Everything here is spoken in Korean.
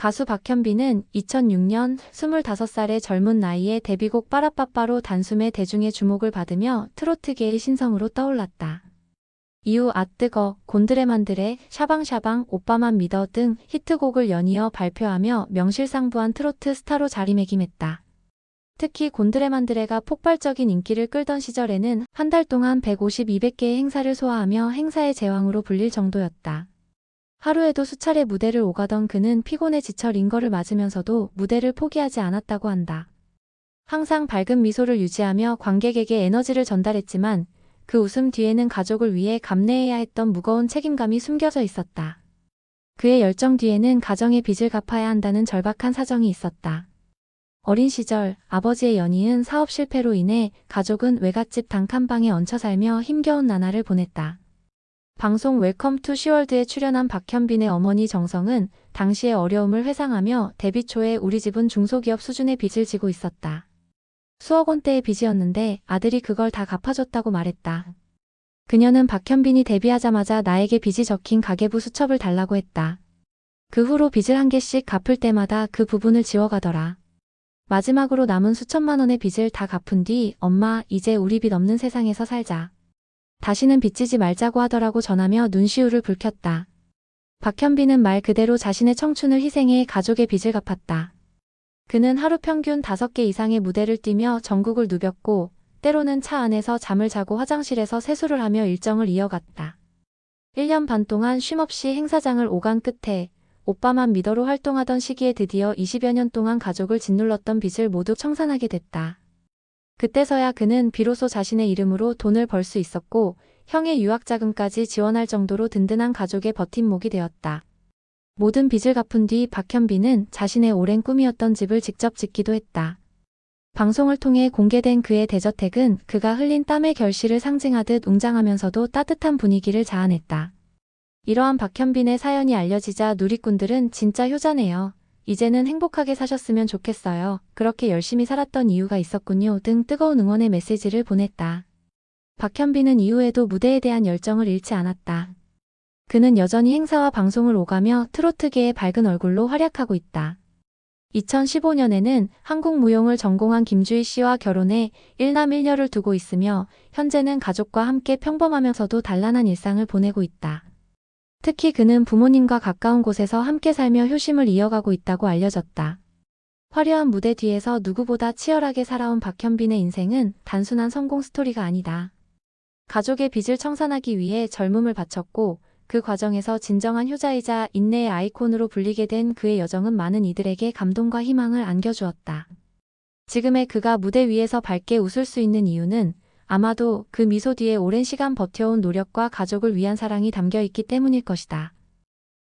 가수 박현빈은 2006년 25살의 젊은 나이에 데뷔곡 빠라빠빠로 단숨에 대중의 주목을 받으며 트로트계의 신성으로 떠올랐다. 이후 아뜨거, 곤드레만드레, 샤방샤방, 오빠만 믿어 등 히트곡을 연이어 발표하며 명실상부한 트로트 스타로 자리매김했다. 특히 곤드레만드레가 폭발적인 인기를 끌던 시절에는 한 달 동안 150, 200개의 행사를 소화하며 행사의 제왕으로 불릴 정도였다. 하루에도 수차례 무대를 오가던 그는 피곤에 지쳐 링거를 맞으면서도 무대를 포기하지 않았다고 한다. 항상 밝은 미소를 유지하며 관객에게 에너지를 전달했지만 그 웃음 뒤에는 가족을 위해 감내해야 했던 무거운 책임감이 숨겨져 있었다. 그의 열정 뒤에는 가정의 빚을 갚아야 한다는 절박한 사정이 있었다. 어린 시절 아버지의 연이은 사업 실패로 인해 가족은 외갓집 단칸방에 얹혀 살며 힘겨운 나날을 보냈다. 방송 웰컴 투 시월드에 출연한 박현빈의 어머니 정성은 당시의 어려움을 회상하며 데뷔 초에 우리 집은 중소기업 수준의 빚을 지고 있었다. 수억 원대의 빚이었는데 아들이 그걸 다 갚아줬다고 말했다. 그녀는 박현빈이 데뷔하자마자 나에게 빚이 적힌 가계부 수첩을 달라고 했다. 그 후로 빚을 한 개씩 갚을 때마다 그 부분을 지워가더라. 마지막으로 남은 수천만 원의 빚을 다 갚은 뒤 엄마 이제 우리 빚 없는 세상에서 살자. 다시는 빚지지 말자고 하더라고 전하며 눈시울을 붉혔다. 박현빈은 말 그대로 자신의 청춘을 희생해 가족의 빚을 갚았다. 그는 하루 평균 5개 이상의 무대를 뛰며 전국을 누볐고 때로는 차 안에서 잠을 자고 화장실에서 세수를 하며 일정을 이어갔다. 1년 반 동안 쉼없이 행사장을 오간 끝에 오빠만 미더로 활동하던 시기에 드디어 20여 년 동안 가족을 짓눌렀던 빚을 모두 청산하게 됐다. 그때서야 그는 비로소 자신의 이름으로 돈을 벌 수 있었고 형의 유학 자금까지 지원할 정도로 든든한 가족의 버팀목이 되었다. 모든 빚을 갚은 뒤 박현빈은 자신의 오랜 꿈이었던 집을 직접 짓기도 했다. 방송을 통해 공개된 그의 대저택은 그가 흘린 땀의 결실을 상징하듯 웅장하면서도 따뜻한 분위기를 자아냈다. 이러한 박현빈의 사연이 알려지자 누리꾼들은 진짜 효자네요. 이제는 행복하게 사셨으면 좋겠어요. 그렇게 열심히 살았던 이유가 있었군요. 등 뜨거운 응원의 메시지를 보냈다. 박현빈은 이후에도 무대에 대한 열정을 잃지 않았다. 그는 여전히 행사와 방송을 오가며 트로트계의 밝은 얼굴로 활약하고 있다. 2015년에는 한국무용을 전공한 김주희 씨와 결혼해 일남 일녀를 두고 있으며 현재는 가족과 함께 평범하면서도 단란한 일상을 보내고 있다. 특히 그는 부모님과 가까운 곳에서 함께 살며 효심을 이어가고 있다고 알려졌다. 화려한 무대 뒤에서 누구보다 치열하게 살아온 박현빈의 인생은 단순한 성공 스토리가 아니다. 가족의 빚을 청산하기 위해 젊음을 바쳤고 그 과정에서 진정한 효자이자 인내의 아이콘으로 불리게 된 그의 여정은 많은 이들에게 감동과 희망을 안겨주었다. 지금의 그가 무대 위에서 밝게 웃을 수 있는 이유는 아마도 그 미소 뒤에 오랜 시간 버텨온 노력과 가족을 위한 사랑이 담겨 있기 때문일 것이다.